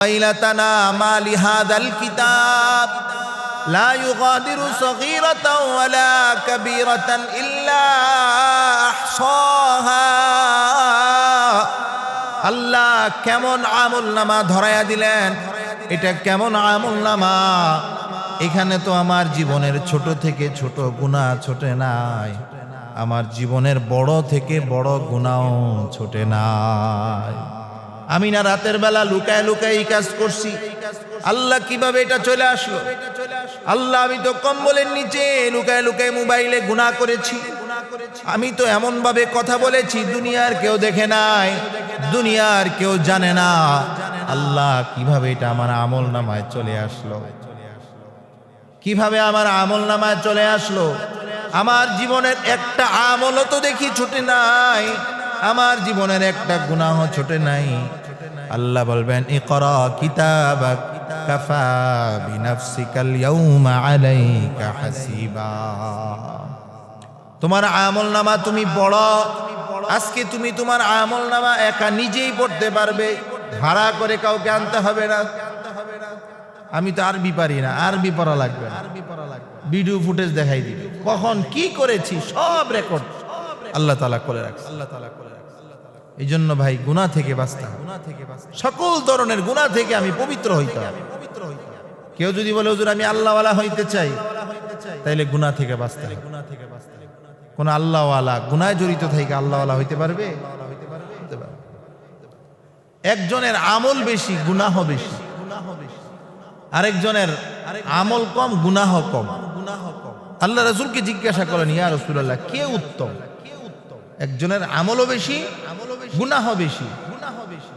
ويلتنا ما لهذا الكتاب لا يغادر صغيرة ولا كبيرة إلا أحصاها আল্লাহ কেমন আমল নামা ধরাইয়া দিলেন এটা কেমন আমল নামা এখানে তো আমার জীবনের ছোট থেকে ছোট গুণা ছোটে নাই আমার জীবনের বড় থেকে বড় গুণাও ছোটে নাই আমি না রাতের বেলা লুকায় লুকায় এই কাজ করছি। আল্লাহ কীভাবে এটা চলে আসলো? আল্লাহ, আমি তো কম্বলের নিচে লুকায় লুকায় মোবাইলে গুণা করেছি। আমি তো এমন ভাবে কথা বলেছি, দুনিয়ার কেউ দেখে নাই, দুনিয়ার কেউ জানে না। আল্লাহ, কীভাবে এটা আমার আমল নামায় চলে আসলো? কীভাবে আমার আমল নামায় চলে আসলো? আমার জীবনের একটা আমলও তো দেখি ছুটে নাই, আমার জীবনের একটা গুনাহ ছোটে নাই। আল্লাহ বলবেন তোমার আমল নামা তুমি পড়ো আজকে তুমি তোমার আমল নামা একা নিজেই পড়তে পারবে, ভাড়া করে কাউকে আনতে হবে না। আমি তো আরবি পারি না, আরবি পড়া লাগবে আরবি পড়া লাগবে ভিডিও ফুটেজ দেখাই দিবে। কখন কি করেছি সব রেকর্ড আল্লাহ তালা করে রাখছে। আল্লাহ তালা করে এই জন্য ভাই গুণা থেকে বাঁচতে গুণা থেকে সকল ধরনের গুণা থেকে আমি পবিত্র হইতে হবে পবিত্র হইতে কেউ যদি বলে হুজুর আমি আল্লাহওয়ালা হইতে চাই তাইলে গুণা থেকে বাঁচতে গুণা থেকে বাঁচতে কোন আল্লাহওয়ালা গুনায় জড়িত থেকে আল্লাহওয়ালা হইতে পারবে। একজনের আমল বেশি গুনাহ বেশি। আরেকজনের আমল কম গুনাহ কম। আল্লাহ রাসূলকে জিজ্ঞাসা করেন ইয়া রাসূলুল্লাহ কে উত্তম? একজনের আমলও বেশি গুনাহ বেশি।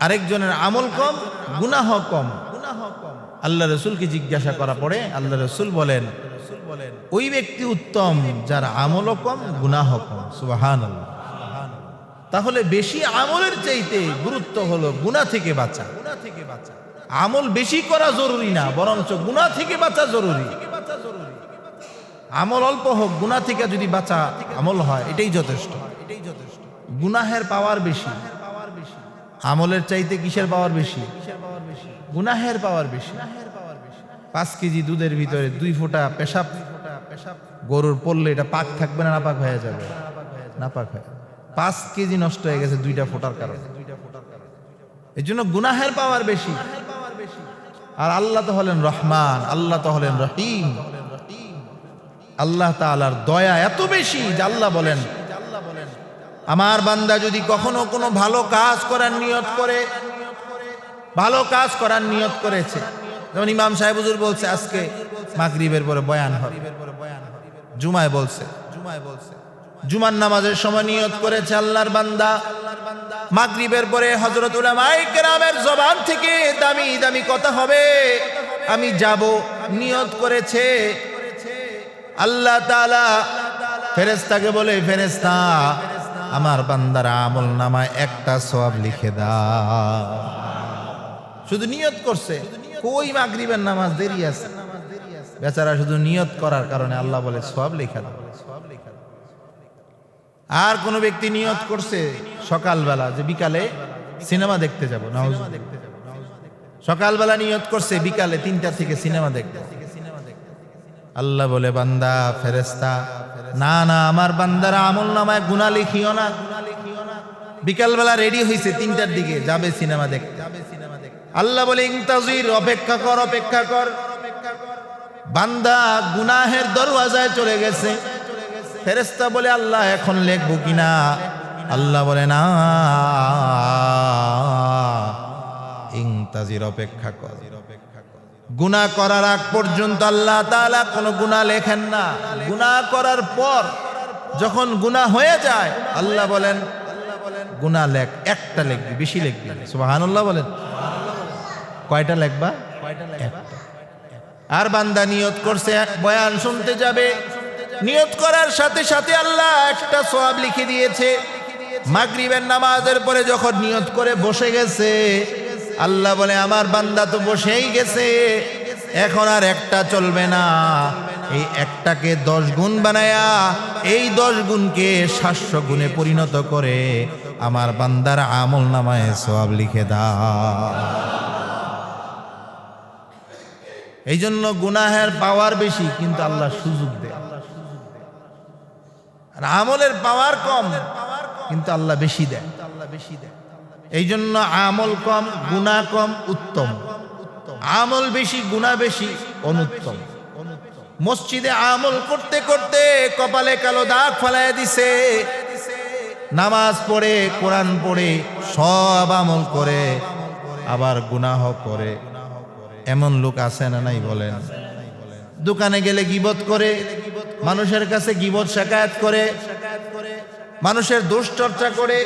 আরেকজনের আমল কম, গুনাহ কম। আল্লাহ রসুলকে জিজ্ঞাসা করা পড়ে আল্লাহ রসুল বলেন, ওই ব্যক্তি উত্তম যার আমলও কম, গুনাহ কম। সুবাহান তাহলে বেশি আমলের চাইতে গুরুত্ব হলো গুনা থেকে বাঁচা। গুণা থেকে বাঁচা আমল বেশি করা জরুরি না, বরঞ্চ গুণা থেকে বাঁচা জরুরি। আমল অল্প হোক গুণা থেকে যদি বাঁচা আমল হয় এটাই যথেষ্ট এটাই যথেষ্ট। গুনাহের পাওয়ার বেশি। আমলের চাইতে কিসের পাওয়ার বেশি? গুনাহের পাওয়ার বেশি। পাঁচ কেজি দুধের ভিতরে দুই ফোঁটা পেশাব। গরুর পড়লে এটা পাক থাকবে না, নাপাক হয়ে যাবে। নাপাক হয়ে পাঁচ কেজি নষ্ট হয়ে গেছে দুইটা ফোটার কারণে। এই জন্য গুনাহের পাওয়ার বেশি। আর আল্লাহ তো হলেন রহমান, আল্লাহ তো হলেন রহিম। আল্লাহ তাআলার দয়া এত বেশি যে আল্লাহ বলেন আমার বান্দা যদি কখনো কোনো ভালো কাজ করার নিয়ত করে, ভালো কাজ করার নিয়ত করেছে। যেমন ইমাম সাহেব হুজুর বলছে, আজকে মাগরিবের পরে বয়ান হবে। জুমায় বলছে। জুমায় বলছে জুমার নামাজের সময় নিয়ত করেছে আল্লাহর বান্দা। মাগরিবের পরে হজরত উলামায়ে কেরামের জবান থেকে দামি দামি কথা হবে। আমি যাব, নিয়ত করেছে। আল্লাহ তাআলা ফেরেশতাকে বলে, ফেরেশতা আমার বান্দার আমল নামায় একটা সব লিখে দাও। শুধু নিয়ত করছে। কই মাগরিবের নামাজ? দেরি আছে। বেচারা শুধু নিয়ত করার কারণে আল্লাহ বলে সব লেখা দাও। আর কোন ব্যক্তি নিয়ত করছে সকালবেলা, যে বিকালে সিনেমা দেখতে যাব, নাউজ। সকালবেলা নিয়ত করছে, বিকালে তিনটা থেকে সিনেমা দেখতে আল্লাহ বলে, বান্দা ফেরেস্তা না না, আমার বান্দারা আমল নামায় গুণা লিখিও না। বিকালবেলা রেডি হয়েছে তিনটার দিকে, যাবে সিনেমা দেখ যাবে সিনেমা দেখ আল্লাহ বলে ইংতাজির অপেক্ষা কর অপেক্ষা কর। বান্দা গুনাহের দরওয়াজায় চলে গেছে। ফেরেস্তা বলে, আল্লাহ, এখন লেখবো কিনা আল্লাহ বলে, না। ইংতাজির অপেক্ষা কর। গুনাহ করার আগ পর্যন্ত আল্লাহ তাআলা কোনো গুনাহ লেখেন না। গুনাহ করার পর যখন গুনাহ হয়ে যায়, আল্লাহ বলেন, গুনাহ লেখ, একটা লিখবি, বেশি লিখবি সুবহানাল্লাহ বলেন। কয়টা লেখবা? আর বান্দা নিয়ত করছে বয়ান শুনতে যাবে। নিয়ত করার সাথে সাথে আল্লাহ একটা সওয়াব লিখে দিয়েছে। মাগরিবের নামাজের পরে যখন নিয়ত করে বসে গেছে আল্লাহ বলে, আমার বান্দা তো বসেই গেছে। এখন আর একটা চলবে না। এই একটাকে দশ গুণ বানায়া, এই দশ গুণকে সাতশো গুণে পরিণত করে আমার বান্দার আমল নামায় সওয়াব লিখে দা এই জন্য গুনাহের পাওয়ার বেশি, কিন্তু আল্লাহ সুযোগ দেয়। আর আমলের পাওয়ার কম, কিন্তু আল্লাহ বেশি দেয় আল্লাহ বেশি দেয়। এই জন্য আমল কম গুণা কম, উত্তম। আমল বেশি গুণা বেশি, অনুত্তম। মসজিদে আমল করতে করতে কপালে কালো দাগ ফেলায় দিছে। নামাজ পড়ে, কোরআন পড়ে, সব আমল করে, আবার গুনাহ করে। এমন লোক আছে না নাই বলেন? দোকানে গেলে গিবত করে, মানুষের কাছে গিবত শেখায়ত করে, মানুষের দোষ চর্চা করে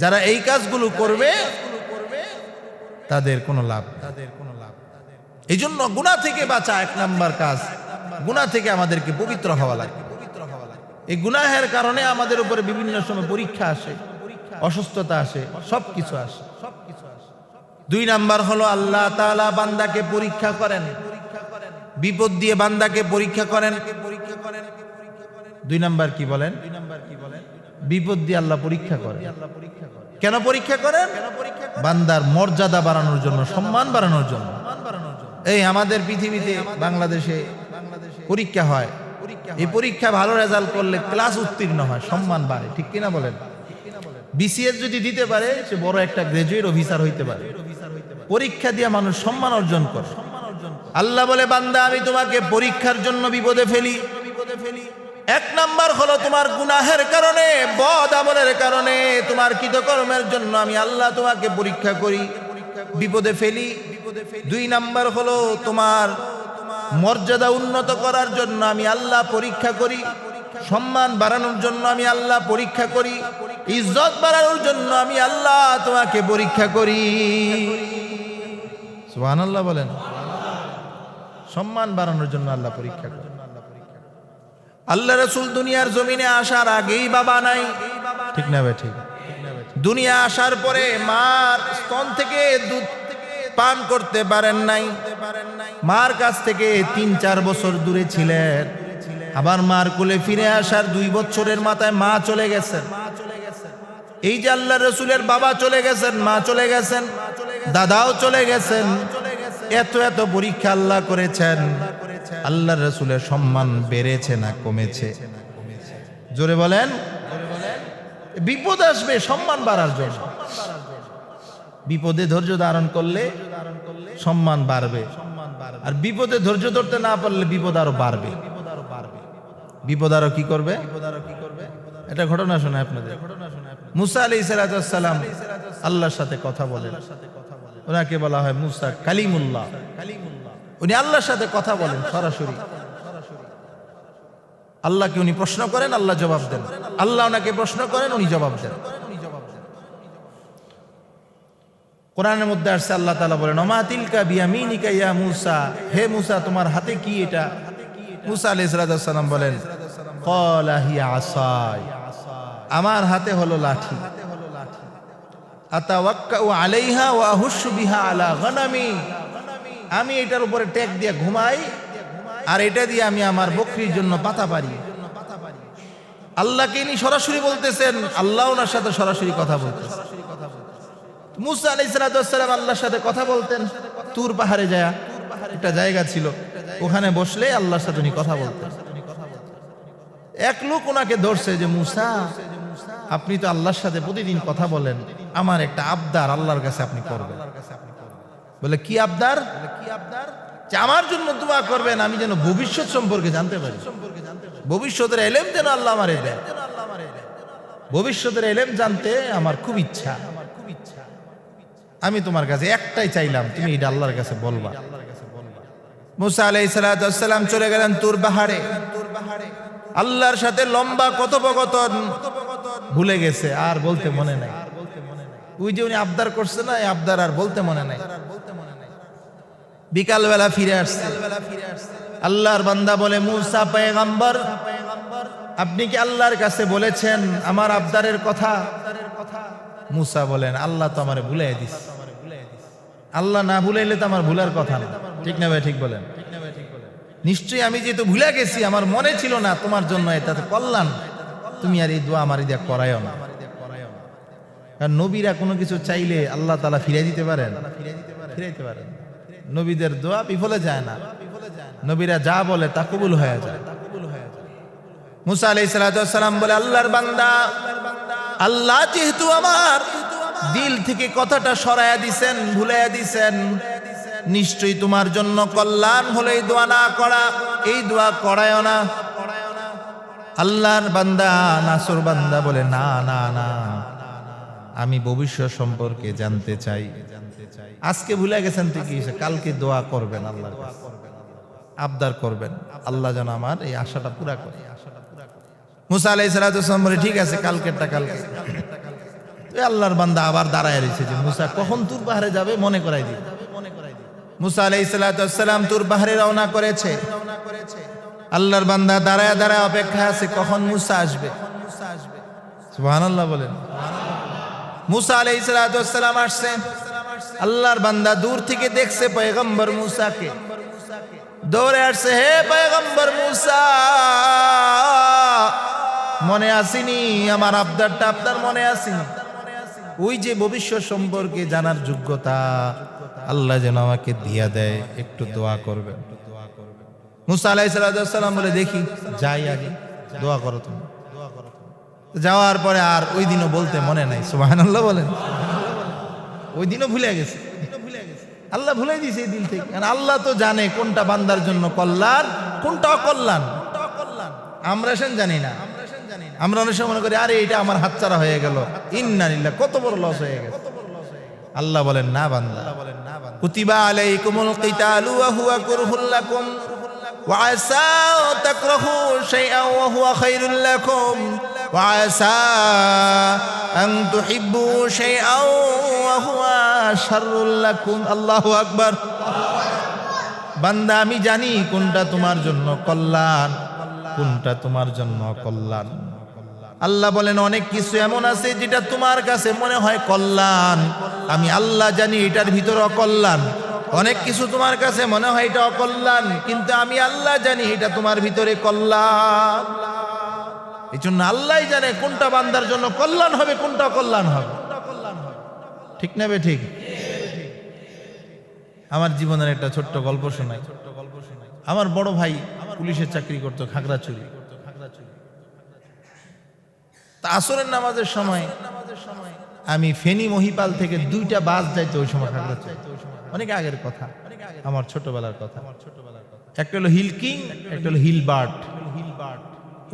যারা এই কাজগুলো করবে, তাদের কোনো লাভ তাদের কোনো লাভ এই জন্য গুণা থেকে বাঁচা এক নাম্বার কাজ। গুণা থেকে আমাদেরকে পবিত্র হওয়া লাগে। এই গুনাহের কারণে আমাদের উপরে বিভিন্ন সময় পরীক্ষা আসে, অসুস্থতা আসে সব কিছু আসে। দুই নাম্বার হলো আল্লাহ তাআলা বান্দাকে পরীক্ষা করেন। বিপদ দিয়ে বান্দাকে পরীক্ষা করেন। পরীক্ষা করেন দুই নাম্বার কি বলেন দুই নাম্বার কি বলেন? বিপদ দিয়ে আল্লাহ পরীক্ষা করে। কেন পরীক্ষা করেন বান্দার মর্যাদা বাড়ানোর জন্য, সম্মান বাড়ানোর জন্য। এই আমাদের পৃথিবীতে বাংলাদেশে পরীক্ষা হয়। এই পরীক্ষা ভালো রেজাল্ট করলে ক্লাস উত্তীর্ণ হয়, সম্মান বাড়ে। ঠিক কিনা বলেন? বিসিএস যদি দিতে পারে, সে বড় একটা গ্রাজুয়েট অফিসার হইতে পারে। পরীক্ষা দিয়ে মানুষ সম্মান অর্জন করে। আল্লাহ বলে, বান্দা, আমি তোমাকে পরীক্ষার জন্য বিপদে ফেলি বিপদে ফেলি। এক নাম্বার হলো তোমার গুনাহের কারণে, বদ আমলের কারণে, তোমার কৃতকর্মের জন্য আমি আল্লাহ তোমাকে পরীক্ষা করি, বিপদে ফেলি। দুই নাম্বার হলো তোমার মর্যাদা উন্নত করার জন্য আমি আল্লাহ পরীক্ষা করি, সম্মান বাড়ানোর জন্য আমি আল্লাহ পরীক্ষা করি, ইজ্জত বাড়ানোর জন্য আমি আল্লাহ তোমাকে পরীক্ষা করি। সুবহানাল্লাহ বলেন। সম্মান বাড়ানোর জন্য আল্লাহ পরীক্ষা করে আল্লাহ রসুল দুনিয়ার জমিনে আসার আগেই বাবা নাই। ঠিক না বে ঠিক। দুনিয়া আসার পরে মার স্তন থেকে দুধ পান করতে পারেন নাই। মার কাছ থেকে তিন চার বছর দূরে ছিলেন। আবার মার কোলে ফিরে আসার দুই বছরের মাথায় মা চলে গেছেন। এই যে আল্লাহ রসুলের বাবা চলে গেছেন মা চলে গেছেন দাদাও চলে গেছেন। এত এত পরীক্ষা আল্লাহ করেছেন। আল্লাহ রসুলের সম্মান বেড়েছে না কমেছে? জোরে বলেন। বিপদ আসবে সম্মান বাড়ার জন্য। বিপদে ধৈর্য ধারণ করলে সম্মান বাড়বে। আর বিপদে ধৈর্য ধরতে না পারলে বিপদ আরও বাড়বে। বিপদ আরও কি করবে? এটা ঘটনা শোনা আপনাদের। মুসা আলি সালাম আল্লাহর সাথে কথা বলেন। ওনাকে বলা হয় মুসা কালিমুল্লাহ। উনি আল্লাহর সাথে কথা বলেন সরাসরি। আল্লাহকে উনি প্রশ্ন করেন, আল্লাহ জবাব দেন। আল্লাহ ওনাকে প্রশ্ন করেন, উনি জবাব দেন। কোরআনের মধ্যে আসছে, আল্লাহ তালা বলেন অমা তিলকা বিয়ামিনিকা ইয়া মুসা? হে মুসা, তোমার হাতে কি এটা? মুসা আলি সালাম বলেন, কলা হিয়া আসাই আমার হাতে হলো লাঠি। আলাইহা ওয়া বিহা আমি এটার উপরে ট্যাগ দিয়ে ঘুমাই, আর এটা দিয়ে আমি আমার বকরির জন্য পাতা পারি। আল্লাহকে ইনি সরাসরি বলতেছেন আল্লাহ ওনার সাথে সরাসরি কথা বলতেছেন। মুসা আল্লাহর সাথে কথা বলতেন, তুর পাহাড়ে যায়, একটা জায়গা ছিল, ওখানে আল্লাহর সাথে উনি কথা এক লোক ওনাকে ধরছে যে, মুসা, আপনি তো আল্লাহর সাথে প্রতিদিন কথা বলেন। আমার একটা আবদার আল্লাহর কাছে আপনি করবেন। বলে, কি আবদার? কি আবদার আমার জন্য দোয়া করবেন, আমি যেন ভবিষ্যৎ সম্পর্কে জানতে পারি। ভবিষ্যতের এলেম যেন আল্লাহ আমারে দেন। ভবিষ্যতের এলেম জানতে আমার খুব ইচ্ছা। আমি তোমার কাছে একটাই চাইলাম, তুমি এটা আল্লাহর কাছে বলবা। মুসা আলাই সালাম চলে গেলেন তুর পাহাড়ে আল্লাহর সাথে লম্বা কথোপকথন ভুলে গেছে, আর বলতে মনে নাই। ওই যে উনি আবদার করছে না আবদার আর বলতে মনে নাই। বিকালবেলা ফিরে আসছে। আল্লাহর বান্দা বলে, মুসা পেগম্বর আপনি কি আল্লাহর কাছে বলেছেন আমার আবদারের কথা? মুসা বলেন, আল্লাহ তো আমার ভুলাই দিস আল্লাহ না ভুলাইলে তো আমার ভুলার কথা না। ঠিক না ভাই, ঠিক বলেন। নিশ্চয়ই আমি যেহেতু ভুলে গেছি, আমার মনে ছিল না তোমার জন্য এটাতে কল্যাণ। তুমি আর এই দোয়া আমার দিয়া করাইও না। কারণ নবীরা কোনো কিছু চাইলে আল্লাহ তালা ফিরাই দিতে পারেন। ফিরাইতে পারেন। নবীদের দোয়া বিফলে যায় না। নবীরা যা বলে তা কবুল হয়ে যায়। মুসা আলাই সালাম বলে, আল্লাহর বান্দা, আল্লাহ যেহেতু আমার দিল থেকে কথাটা সরাইয়া দিছেন, ভুলাইয়া দিছেন, নিশ্চয়ই তোমার জন্য কল্যাণ হলে দোয়া না করা। এই দোয়া করায় না। আল্লাহর বান্দা, নাসর বান্দা বলে, না না না। আমি ভবিষ্যৎ সম্পর্কে জানতে চাই। আজকে ভুলে গেছেন ঠিকই কালকে দোয়া করবেন আল্লাহর কাছে। আবদার করবেন। আল্লাহ যেন আমার এই আশাটা পুরা করে। মুসা আলাই সালাম বলে, ঠিক আছে, কালকেরটা কালকে। আল্লাহর বান্দা আবার দাঁড়ায় রয়েছে যে, মুসা, কখন তুর পাহাড়ে যাবে? মনে করাই দিই মুসা আলাই সালাম তুর পাহাড়ে রওনা করেছে। আল্লাহর বান্দা দাঁড়ায় দাঁড়ায় অপেক্ষা আছে, কখন মুসা আসবে? সুবহানাল্লাহ বলেন। মুসা আলাই সালাম আসছে। আল্লাহর বান্দা দূর থেকে দেখছে পয়গম্বর মুসাকে। দৌড়ে আসছে, হে পয়গম্বর মুসা, মনে আসিনি? আমার আবদারটা আপনার মনে আসিনি? ওই যে ভবিষ্যৎ সম্পর্কে জানার যোগ্যতা, আল্লাহ যেন আমাকে দিয়া দেয়, একটু দোয়া করবেন। মুসা আলাই সাল্লাম বলে, দেখি, যাই আগে, দোয়া করো তুমি। যাওয়ার পরে আর ওই দিনও বলতে মনে নাই, সুবহানাল্লাহ বলেন। ওই দিনও ভুলে গেছে। আল্লাহ ভুলে দিয়েছে এই দিন থেকে। কারণ আল্লাহ তো জানে কোনটা বান্দার জন্য কল্যাণ কোনটা অকল্যাণ। আমরা সেন জানি না। আমরা অনেক সময় মনে করি, আরে, এটা আমার হাতছাড়া হয়ে গেল। ইন্নানিল্লাহ কত বড় লস হয়ে গেছে। আল্লাহ বলেন, না বান্দা। কুতিবা আলাইকুমুল কিতালু ওয়া হুয়া কুরহুল শাইআন ওয়া হুয়া খায়রুল লাকুম। ওয়া আসা আন তুহিব্বু শাইআন ওয়া হুয়া শাররুল লাকুম। আকবার। বান্দা, আমি জানি কোনটা তোমার জন্য কল্যাণ, কোনটা তোমার জন্য কল্যাণ আল্লাহ বলেন, অনেক কিছু এমন আছে যেটা তোমার কাছে মনে হয় কল্যাণ। আমি আল্লাহ জানি এটার ভিতরে অকল্যাণ। অনেক কিছু তোমার কাছে মনে হয় এটা অকল্যাণ, কিন্তু আমি আল্লাহ জানি এটা তোমার ভিতরে কল্যাণ। এই জন্য আল্লাহ জানে কোনটা বান্দার জন্য কল্যাণ হবে, কোনটা অকল্যাণ হবে। ঠিক না বে ঠিক? আমার জীবনের একটা ছোট্ট গল্প শোনাই। আমার বড় ভাই পুলিশের চাকরি করতো খাগড়াছড়ি। তা আসরের নামাজের সময় আমি ফেনী মহিপাল থেকে দুইটা বাস যাইতো ওই সময় খাগড়া খাগড়াছড়ি। অনেক আগের কথা আমার ছোটবেলার কথা। একটা হলো হিল কিং একটা হলো হিল বার্ট হিল বার্ট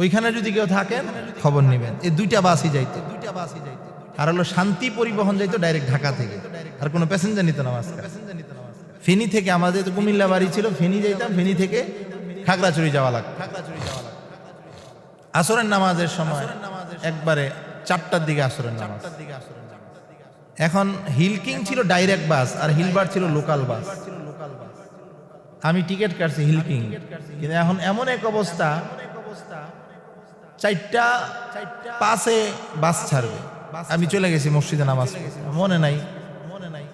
ওইখানে যদি কেউ থাকেন খবর নেবেন। এই দুইটা বাসই যাইতো। দুইটা বাসই যাইতো। আর হলো শান্তি পরিবহন যাইতো ডাইরেক্ট ঢাকা থেকে। আর কোনো প্যাসেঞ্জার নিত না মাঝখানে। ফেনী থেকে আমাদের তো কুমিল্লা বাড়ি ছিল ফেনী যাইতাম ফেনী থেকে খাগড়াছড়ি যাওয়া লাগতো। আসরের নামাজের সময় একবারে চারটার দিকে আসরের নামাজ। এখন হিল কিং ছিল ডাইরেক্ট বাস আর হিলবার ছিল লোকাল বাস আমি টিকিট কাটছি হিল কিং কিন্তু এখন এমন এক অবস্থা চারটা পাশে বাস ছাড়বে। আমি চলে গেছি মসজিদে নামাজ মনে নাই।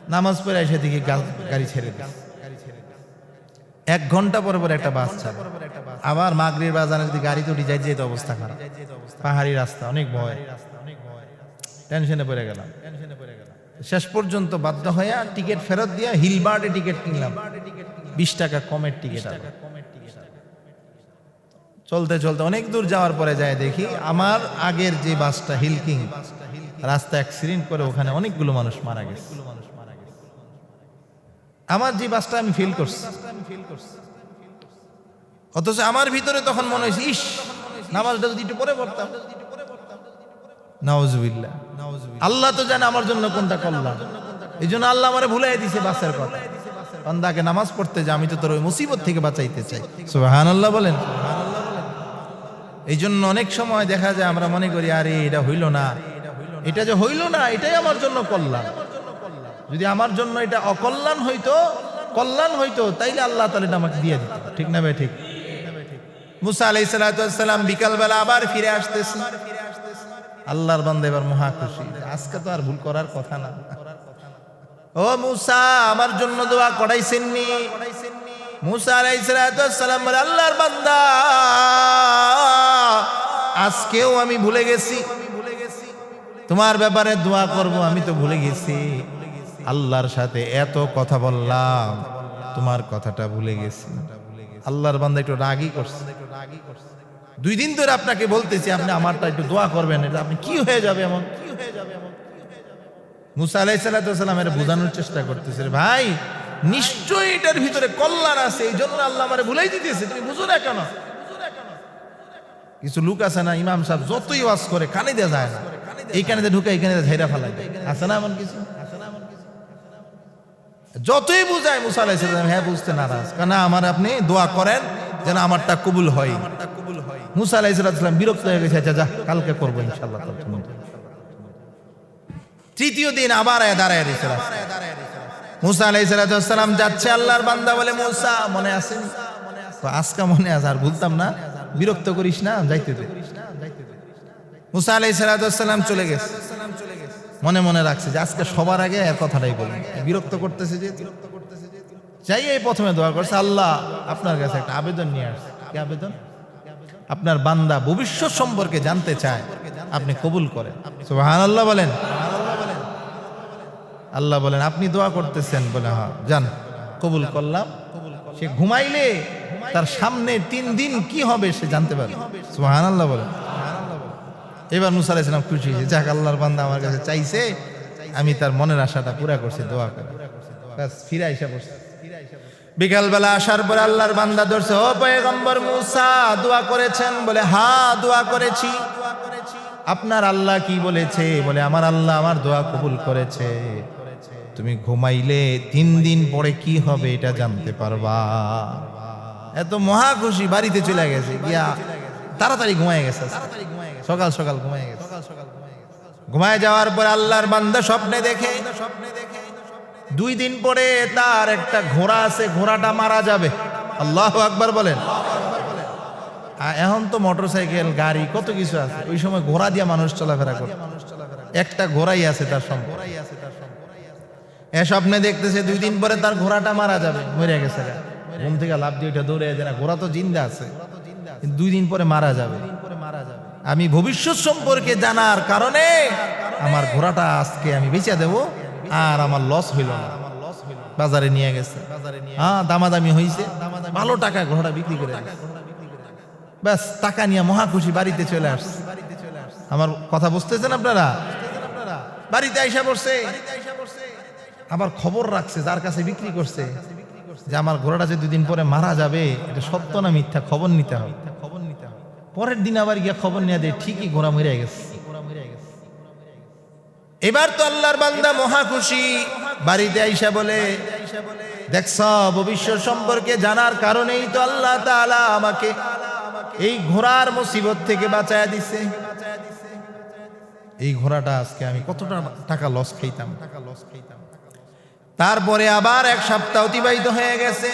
নামাজ পড়ে এসে দিকে গা- গাড়ি ছেড়ে এক ঘণ্টা পরে পরে একটা বাস ছাড়ে আবার মাগরির বাজারে যদি গাড়ি তুটি যাই যেতে অবস্থা খারাপ। পাহাড়ি রাস্তা অনেক ভয়। টেনশনে পড়ে গেলাম। শেষ পর্যন্ত বাধ্য হয়ে টিকিট ফেরত দিয়ে হিলবার্ডে টিকিট কিনলাম। বিশ টাকা কমের টিকিট চলতে চলতে অনেক দূর যাওয়ার পরে যায় দেখি, আমার আগের যে বাসটা হিলকিং রাস্তা অ্যাক্সিডেন্ট করে ওখানে অনেকগুলো মানুষ মারা গেছে। আমার যে বাসটা আমি ফিল করছি। অথচ আমার ভিতরে তখন মনে হয়েছে, ইস, নামাজটা যদি একটু পরে পড়তাম। নাউজুবিল্লাহ। আল্লাহ তো জানে আমার জন্য কোনটা করলাম এই জন্য আল্লাহ আমারে ভুলাই দিছে বাসের কথা। বান্দাকে নামাজ পড়তে যে, আমি তো তোর ওই মুসিবত থেকে বাঁচাইতে চাই। সুবাহান আল্লাহ বলেন। এই জন্য অনেক সময় দেখা যায় আমরা মনে করি, আরে, এটা হইল না। এটা যে হইল না, এটাই আমার জন্য কল্যাণ যদি আমার জন্য এটা অকল্যাণ হইতো, কল্যাণ হইতো, তাইলে আল্লাহ তাহলে আমাকে দিয়ে দিত। ঠিক না ভাই? ঠিক। মুসা আলাই সালাম বিকালবেলা আবার ফিরে আসতেছে। আল্লাহর বান্দা এবার মহা খুশি। আজকে তো আর ভুল করার কথা না। ও মুসা, আমার জন্য দোয়া করাইছেননি। মুসা আলাই সালাম বলে, আল্লাহর বান্দা, আজকেও আমি ভুলে গেছি। তোমার ব্যাপারে দোয়া করব, আমি তো ভুলে গেছি। আল্লাহর সাথে এত কথা বললাম, তোমার কথাটা ভুলে গেছি। আল্লাহর বান্দা একটু রাগই করছে। দুই দিন ধরে আপনাকে বলতেছি, আপনি আমারটা একটু দোয়া করবেন, এটা আপনি কি হয়ে যাবে এমন, কি হয়ে যাবে মুসা সাল্লামের বোঝানোর চেষ্টা করতেছে ভাই, নিশ্চয়ই এটার ভিতরে কল্যাণ আছে এই জন্য আল্লাহ আমারে ভুলাই দিতেছে, তুমি বুঝো না কেন? কিছু লোক আছে না, ইমাম সাহেব যতই ওয়াজ করে, কানে দেওয়া যায় না। এই কানে ঢুকে, এই কানে ফেলাই আছে না এমন কিছু? যতই বুঝায় মুসা আলাই সাল্লাম হ্যাঁ বুঝতে নারাজ। কেন আমার আপনি দোয়া করেন যেন আমারটা কবুল হয়। মুসা বিরক্ত হয়ে গেছে আচ্ছা যা, কালকে করব ইনশাল্লাহ তৃতীয় দিন আবার দাঁড়ায় মুসা যাচ্ছে, আল্লাহর বান্দা বলে, মুসা, মনে মনে আছে, আর ভুলতাম না, বিরক্ত করিস না, যাইতে দে। মুসা চলে গেছে। মনে মনে রাখছে যে, আজকে সবার আগে এর কথাটাই বলি। বিরক্ত করতেছে যে, যাই এই প্রথমে দোয়া করছে, আল্লাহ, আপনার কাছে একটা আবেদন নিয়ে আসছে। কি আবেদন? আপনার বান্দা ভবিষ্যৎ সম্পর্কে জানতে চায়, আপনি কবুল করেন। সুবহান আল্লাহ বলেন। আল্লাহ বলেন, আপনি দোয়া করতেছেন বলে হ্যাঁ যান কবুল করলাম। সে ঘুমাইলে তার সামনে তিন দিন কি হবে সে জানতে পারে সুবহান আল্লাহ বলেন। এবার মুসা আলাইসালাম খুশি হয়েছে যাক, আল্লাহর বান্দা আমার কাছে চাইছে, আমি তার মনের আশাটা পুরা করছি, দোয়া করে। ফিরে আইসা পড়ছে বিকালবেলা আসার পরে আল্লাহর বান্দা ধরছে, ও পয়গম্বর মুসা, দোয়া করেছেন বলে, হা, দোয়া করেছি। আপনার আল্লাহ কি বলেছে? বলে, আমার আল্লাহ আমার দোয়া কবুল করেছে। তুমি ঘুমাইলে তিন দিন পরে কি হবে এটা জানতে পারবা? এত মহা খুশি, বাড়িতে চলে গেছে, গিয়া তাড়াতাড়ি ঘুমায় গেছে সকাল সকাল ঘুমায় গেছে। ঘুমায় যাওয়ার পর আল্লাহর বান্দা স্বপ্নে দেখে স্বপ্নে দেখে দুই দিন পরে তার একটা ঘোড়া আছে, ঘোড়াটা মারা যাবে। আল্লাহ আকবার বলেন। এখন তো মোটরসাইকেল, গাড়ি, কত কিছু আছে। ওই সময় ঘোড়া দিয়ে মানুষ চলাফেরা করে একটা ঘোড়াই আছে তার সম্পদ এ স্বপ্নে দেখতেছে, দুই দিন পরে তার ঘোড়াটা মারা যাবে, মরে গেছে। ঘুম থেকে লাভ দিয়ে ওইটা দৌড়ে যায় না। ঘোড়া তো জিন্দা আছে। দুই দিন পরে মারা যাবে। আমি ভবিষ্যৎ সম্পর্কে জানার কারণে আমার ঘোড়াটা আজকে আমি বেচে দেব। আর আমার লস হইল না। বাজারে নিয়ে গেছে। হ্যাঁ দামাদামি হয়েছে ভালো টাকা ঘোড়াটা বিক্রি করে ব্যাস, টাকা নিয়ে মহা খুশি, বাড়িতে চলে আসছে। আমার কথা বুঝতেছেন আপনারা? বাড়িতে আইসা পড়ছে। আবার খবর রাখছে, যার কাছে বিক্রি করছে, যে আমার ঘোড়াটা যে দুদিন পরে মারা যাবে, এটা সত্য না মিথ্যা? খবর নিতে হবে খবর নিতে হবে। পরের দিন আবার গিয়া খবর নিয়ে দেয়, ঠিকই ঘোড়া মরে গেছে। এবার তো আল্লাহর বান্দা মহা খুশি। বাড়িতে আইসা বলে দেখছ ভবিষ্যৎ সম্পর্কে জানার কারণেই তো আল্লাহ তাআলা আমাকে এই ঘোড়ার মুসিবত থেকে বাঁচায়া দিছে। এই ঘোড়াটা আজকে আমি কতটা টাকা লস খাইতাম টাকা লস খাইতাম। তারপরে আবার এক সপ্তাহ অতিবাহিত হয়ে গেছে।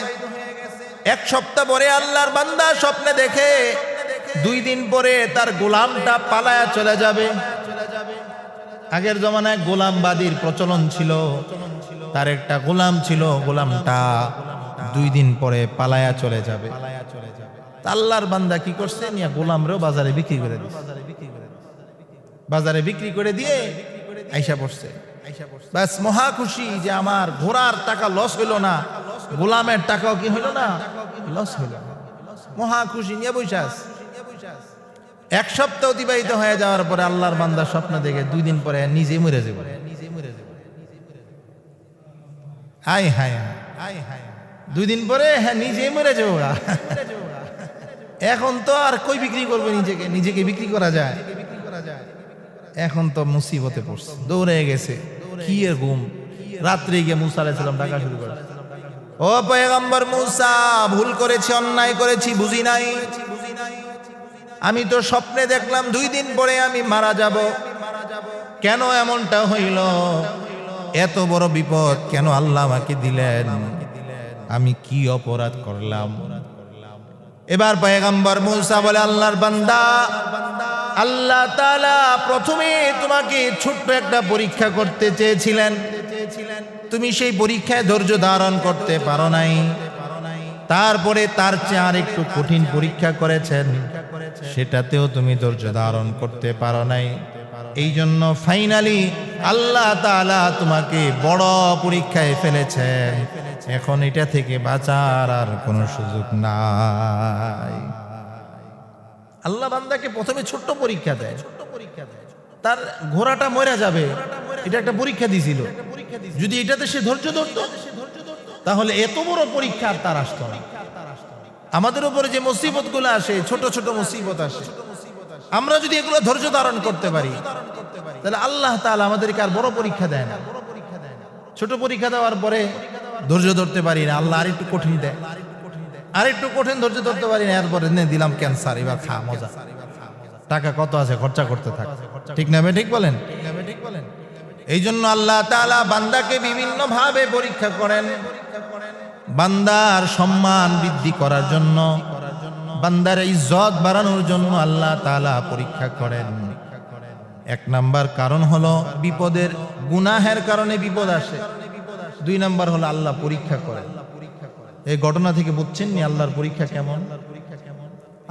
এক সপ্তাহ পরে আল্লাহর বান্দা স্বপ্নে দেখে, দুই দিন পরে তার গোলামটা পালায়া চলে যাবে। আগের জমানায় গোলামবাদীর প্রচলন ছিল। তার একটা গোলাম ছিল, গোলামটা দুই দিন পরে পালায়া চলে যাবে। আল্লাহর বান্দা কি করছে? নিয়ে গোলামরেও বাজারে বিক্রি করে দিচ্ছে বাজারে বিক্রি করে দিয়ে আইসা পড়ছে। ব্যাস মহা খুশি যে আমার ঘোড়ার টাকা লস হইল না। গোলামের টাকাও কি হইল না? লস হইল। মহা খুশি, নিয়ে বৈশাস এক সপ্তাহ অতিবাহিত হয়ে যাওয়ার পরে আল্লাহর বান্দার স্বপ্ন দেখে দুই দিন পরে নিজে মরে যাবে। হাই হাই হাই দুই দিন পরে হ্যাঁ নিজেই মরে যাব। এখন তো আর কই বিক্রি করবে নিজেকে? নিজেকে বিক্রি করা যায়। এখন তো মুসিবতে পড়ছে। দৌড়ে গেছে। কি এর ঘুম? রাত্রে গিয়ে মুসা আলাইসালাম ডাকা শুরু করে। ও পয়গম্বর মুসা, ভুল করেছি, অন্যায় করেছি, বুঝি নাই। আমি তো স্বপ্নে দেখলাম দুই দিন পরে আমি মারা যাব। কেন এমনটা হইল? এত বড় বিপদ কেন আল্লাহ আমাকে দিলেন? আমি কি অপরাধ করলাম? এবার পয়গম্বর মুসা বলে, আল্লাহর বান্দা, আল্লাহ তালা প্রথমে তোমাকে ছোট্ট একটা পরীক্ষা করতে চেয়েছিলেন। তুমি সেই পরীক্ষায় ধৈর্য ধারণ করতে পারো নাই। তারপরে তার চেয়ে আর একটু কঠিন পরীক্ষা করেছেন। সেটাতেও তুমি ধৈর্য ধারণ করতে পারো নাই। এই জন্য ফাইনালি আল্লাহ তাআলা তোমাকে বড় পরীক্ষায় ফেলেছেন। এখন এটা থেকে বাঁচার আর কোনো সুযোগ নাই। আল্লাহ বান্দাকে প্রথমে ছোট্ট পরীক্ষা দেয় ছোট্ট পরীক্ষা দেয়। তার ঘোড়াটা মরে যাবে। এটা একটা পরীক্ষা দিছিল। যদি এটাতে সে ধৈর্য ধরত তাহলে এত বড় পরীক্ষা আর তার আসতো না। আমাদের উপরে যে মুসিবতগুলো আসে, ছোট ছোট মুসিবত আসে। আমরা যদি এগুলো ধৈর্য ধারণ করতে পারি, তাহলে আল্লাহ তাআলা আমাদেরকে আর বড় পরীক্ষা দেয় না। ছোট পরীক্ষা দেওয়ার পরে ধৈর্য ধরতে পারি না, আল্লাহ আরেকটু কঠিন দেয়। আরেকটু কঠিন ধৈর্য ধরতে পারি না, এরপরে নে দিলাম ক্যান্সার, এবার খা, মজা। টাকা কত আছে, খরচা করতে থাক। ঠিক না ঠিক বলেন ঠিক বলেন? এই জন্য আল্লাহ তাআলা বান্দাকে বিভিন্ন ভাবে পরীক্ষা করেন। বান্দার সম্মান বৃদ্ধি করার জন্য, বান্দার এই ইজ্জত বাড়ানোর জন্য আল্লাহ তাআলা পরীক্ষা করেন। এক নাম্বার কারণ হলো বিপদের, গুনাহের কারণে বিপদ আসে। দুই নাম্বার হলো আল্লাহ পরীক্ষা করেন। এই ঘটনা থেকে বুঝছেন নি আল্লাহর পরীক্ষা কেমন?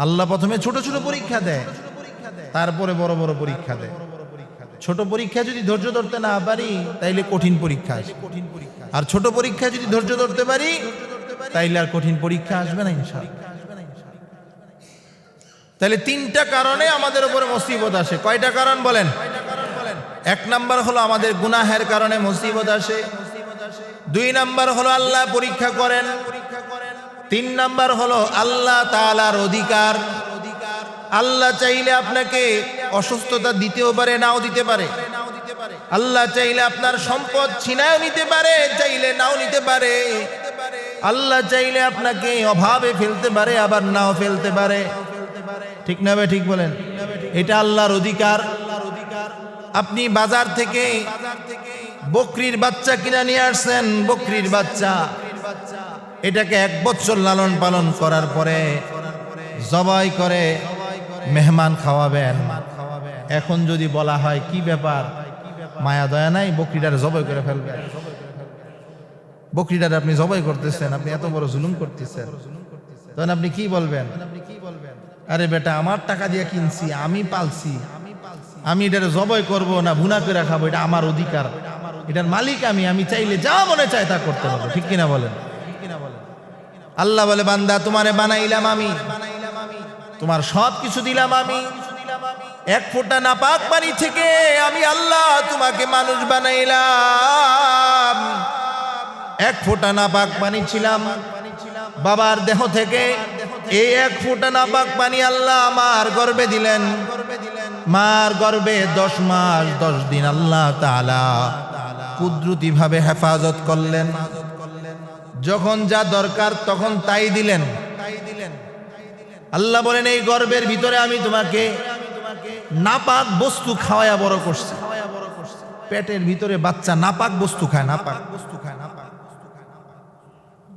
আল্লাহ প্রথমে ছোট ছোট পরীক্ষা দেয়, তারপরে বড় বড় পরীক্ষা দেয়। ছোট পরীক্ষা যদি ধৈর্য ধরতে না পারি, তাইলে কঠিন পরীক্ষা আসে। আর ছোট পরীক্ষা যদি ধৈর্য ধরতে পারি, তাইলে আর কঠিন পরীক্ষা আসবে না ইনশাআল্লাহ। তাহলে তিনটা কারণে আমাদের উপরে মুসিবত আসে। কয়টা কারণ বলেন? এক নাম্বার হলো আমাদের গুনাহের কারণে মুসিবত আসে। দুই নাম্বার হলো আল্লাহ পরীক্ষা করেন। তিন নাম্বার হলো আল্লাহ তাআলার অধিকার। আল্লাহ চাইলে আপনাকে অসুস্থতা দিতেও পারে, নাও দিতে পারে। আল্লাহ চাইলে আপনার সম্পদ ছিনায় নিতে পারে, চাইলে নাও নিতে পারে। আল্লাহ চাইলে আপনাকে অভাবে ফেলতে পারে, আবার নাও ফেলতে পারে। ঠিক না ঠিক বলেন? এটা আল্লাহর অধিকার। আপনি বাজার থেকে বকরির বাচ্চা কিনা নিয়ে আসছেন, বকরির বাচ্চা। এটাকে এক বছর লালন পালন করার পরে জবাই করে মেহমান খাওয়াবেন। এখন যদি বলা হয়, কি ব্যাপার? মায়া, দয়া নাই? বকরিটার জবাই করে ফেলবেন। বকরিটার আপনি জবাই করতেছেন, আপনি এত বড় জুলুম করতেছেন। তখন আপনি কি বলবেন? আরে বেটা, আমার টাকা দিয়ে কিনছি, আমি পালছি। আমি এটার জবাই করব না, ভুনা করে খাব, এটা আমার অধিকার। এটার মালিক আমি আমি চাইলে যা মনে চাই তা করতে পারব। ঠিক কিনা বলেন? আল্লাহ বলে, বান্দা, তোমারে বানাইলাম আমি। তোমার সব কিছু দিলাম আমি। এক ফোঁটা নাপাক পানি থেকে আমি আল্লাহ তোমাকে মানুষ বানাইলাম। এক ফোঁটা নাপাক পানি ছিলাম বাবার দেহ থেকে। এই এক ফোঁটা নাপাক পানি আল্লাহ আমার গর্বে দিলেন। মার গর্বে দশ মাস, দশ দিন আল্লাহ তালা কুদরতি ভাবে হেফাজত করলেন। যখন যা দরকার তখন তাই দিলেন। আল্লাহ বলেন, এই গর্বের ভিতরে আমি তোমাকে নাপাক বস্তু খাওয়ায়া বড় করছি। পেটের ভিতরে বাচ্চা নাপাক বস্তু খায়, নাপাক। বস্তু খায় নাপাক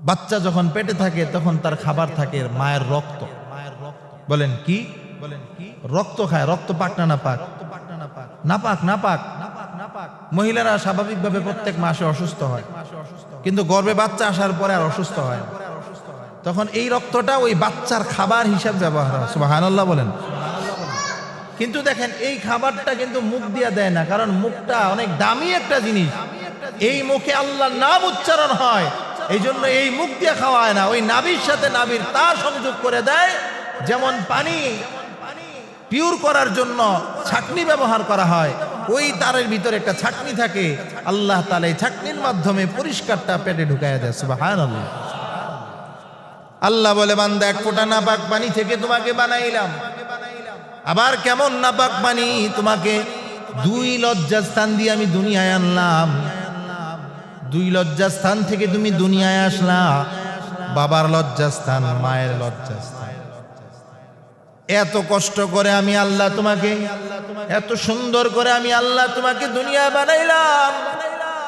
বাচ্চা যখন পেটে থাকে, তখন তার খাবার থাকে মায়ের রক্ত মায়ের রক্ত। বলেন কি বলেন কি? রক্ত খায়, রক্ত পাক না নাপাক? নাপাক নাপাক। মহিলারা স্বাভাবিকভাবে প্রত্যেক মাসে অসুস্থ হয়। কিন্তু গর্ভে বাচ্চা আসার পরে আর অসুস্থ হয় না। তখন এই রক্তটা ওই বাচ্চার খাবার হিসাব ব্যবহার হয়। সুবহানাল্লাহ বলেন। কিন্তু দেখেন, এই খাবারটা কিন্তু মুখ দিয়া দেয় না, কারণ মুখটা অনেক দামি একটা জিনিস। এই মুখে আল্লাহর নাম উচ্চারণ হয় এই জন্য এই মুখ দিয়ে খাওয়ায় না। ওই নাবির সাথে নাবির তার সংযোগ করে দেয়, যেমন পানি পিওর করার জন্য ছাকনি ব্যবহার করা হয়, ওই তারের ভিতরে একটা ছাকনি থাকে। আল্লাহ তালা এই ছাকনির মাধ্যমে পরিষ্কারটা পেটে ঢুকাইয়া দেয়, সুবহানাল্লাহ। আল্লাহ বলে, বান্দা, এক ফোঁটা নাপাক পানি থেকে তোমাকে বানাইলাম। আবার কেমন নাপাক পানি? তোমাকে দুই লজ্জাস্থান দিয়ে আমি দুনিয়ায় আনলাম। দুই লজ্জাস্থান থেকে তুমি দুনিয়ায় আসলা। বাবার লজ্জাস্থান, মায়ের লজ্জাস্থান। এত কষ্ট করে আমি আল্লাহ তোমাকে, এত সুন্দর করে আমি আল্লাহ তোমাকে দুনিয়া বানাইলাম।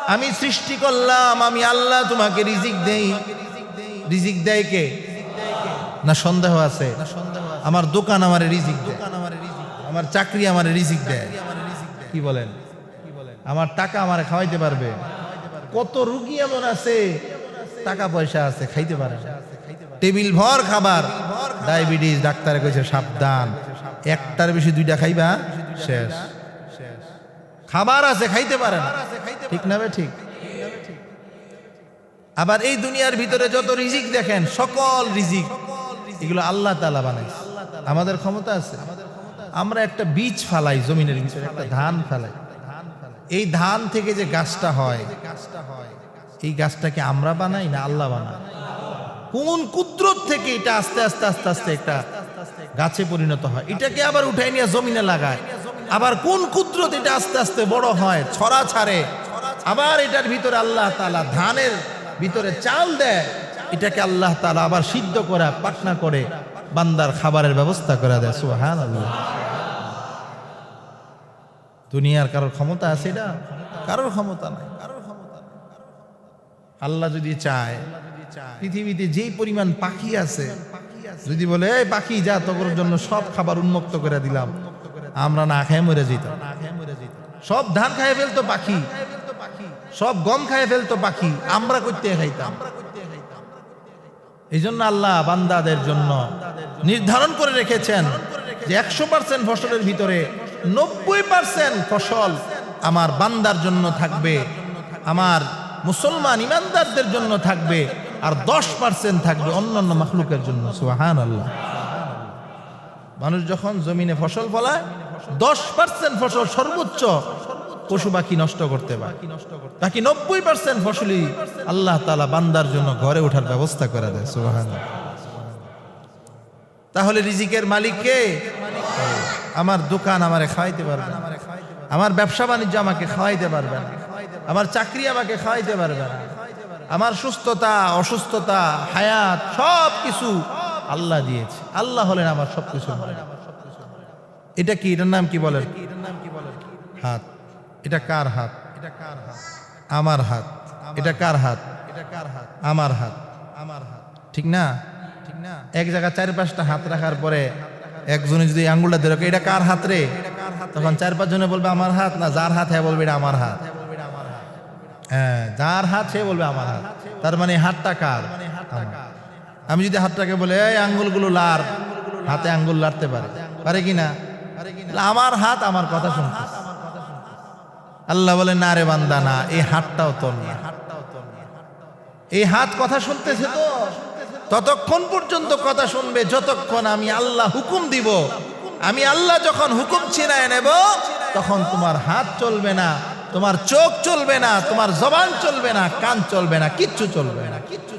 আমি সৃষ্টি করলাম, আমি আল্লাহ তোমাকে রিজিক দেই। রিজিক দেয় কে? না সন্দেহ আছে? আমার দোকান আমার রিজিক দেয়। আমার চাকরি আমার রিজিক দেয়। কি বলেন? আমার টাকা আমার খাওয়াইতে পারবে। কত রুগী এমন আছে, টাকা পয়সা আছে, খাইতে পারে টেবিল ভর খাবার। ডায়াবেটিস, ডাক্তারে কইছে সাবধান। একটার বেশি দুইটা খাইবা, শেষ। খাবার আছে, খাইতে পারে না। ঠিক না ঠিক? আবার এই দুনিয়ার ভিতরে যত রিজিক দেখেন, সকল রিজিক এগুলো আল্লাহ তালা বানাইছে আমাদের ক্ষমতা আছে। আমরা একটা বীজ ফালাই, জমিনের ভিতরে একটা ধান ফালাই। এই ধান থেকে যে গাছটা হয়, এই গাছটাকে আমরা বানাই না আল্লাহ বানাই কোন কুদরত থেকে এটা আস্তে আস্তে আস্তে আস্তে একটা গাছে পরিণত হয়? এটাকে আবার উঠাই নিয়ে জমিনে লাগায়। আবার কোন কুদরত এটা আস্তে আস্তে বড় হয়? ছড়া ছাড়ে। আবার এটার ভিতরে আল্লাহ তালা ধানের ভিতরে চাল দেয়, এটাকে আল্লাহ তালা আবার সিদ্ধ করে, পাটনা করে, বান্দার খাবারের ব্যবস্থা করে দেয় সুহান দুনিয়ার কারোর ক্ষমতা আছে এটা? কারোর ক্ষমতা নাই। কারোর ক্ষমতা আল্লাহ যদি চায়, পৃথিবীতে যেই পরিমাণ পাখি আছে, যদি বলে, এই পাখি, যা তোর জন্য সব খাবার উন্মুক্ত করে দিলাম, আমরা না খেয়ে মরে যেতাম। সব ধান খাইয়ে ফেলতো পাখি। সব গম খাইয়ে ফেলতো পাখি, আমরা করতে খাইতাম। এই জন্য আল্লাহ বান্দাদের জন্য নির্ধারণ করে রেখেছেন যে একশো পার্সেন্ট ফসলের ভিতরে নব্বই পার্সেন্ট ফসল আমার বান্দার জন্য থাকবে, আমার মুসলমান ইমানদারদের জন্য থাকবে, আর দশ পার্সেন্ট থাকবে অন্যান্য মখলুকের জন্য। সুহান আল্লাহ মানুষ যখন জমিনে ফসল ফলায়, দশ পার্সেন্ট ফসল সর্বোচ্চ পশু পাখি নষ্ট করতে পারে। বাকি নব্বই পার্সেন্ট ফসলই আল্লাহ তালা বান্দার জন্য ঘরে ওঠার ব্যবস্থা করে দেয় সুহান তাহলে রিজিকের মালিক কে? আমার দোকান আমারে খাওয়াইতে পারবে আমার ব্যবসা বাণিজ্য আমাকে খাওয়াইতে পারবে আমার চাকরি আমাকে খাওয়াইতে পারবে আমার সুস্থতা, অসুস্থতা, হায়াত সব কিছু আল্লাহ দিয়েছে। আল্লাহ হলেন আমার সব কিছু এটা কি? এটার নাম কি বলেন? হাত। এটা কার হাত? এটা কার হাত? আমার হাত। এটা কার হাত? এটা কার হাত? আমার হাত। আমার হাত। ঠিক না? ঠিক না? এক জায়গায় চার পাঁচটা হাত রাখার পরে একজনে যদি আঙ্গুলটা ধরে এটা কার হাত রে? তখন চার পাঁচ জনে বলবে আমার হাত। না যার হাত হ্যাঁ বলবে এটা আমার হাত। হ্যাঁ যার হাত সে বলবে আমার হাত। তার মানে হাতটা কার? আমি যদি হাতটাকে বলে এই আঙ্গুলগুলো লার হাতে আঙ্গুল লাড়তে পারে। পারে কি না? আমার হাত আমার কথা শুনতে। আল্লাহ বলে, না রে বান্দা, না, এই হাতটাও তোর না। এই হাত কথা শুনতেছে তো? ততক্ষণ পর্যন্ত কথা শুনবে, যতক্ষণ আমি আল্লাহ হুকুম দিব। আমি আল্লাহ যখন হুকুম ছিনায় নেব, তখন তোমার হাত চলবে না, তোমার চোখ চলবে না, তোমার জবান চলবে না, কান চলবে না, কিচ্ছু চলবে না। কিচ্ছু।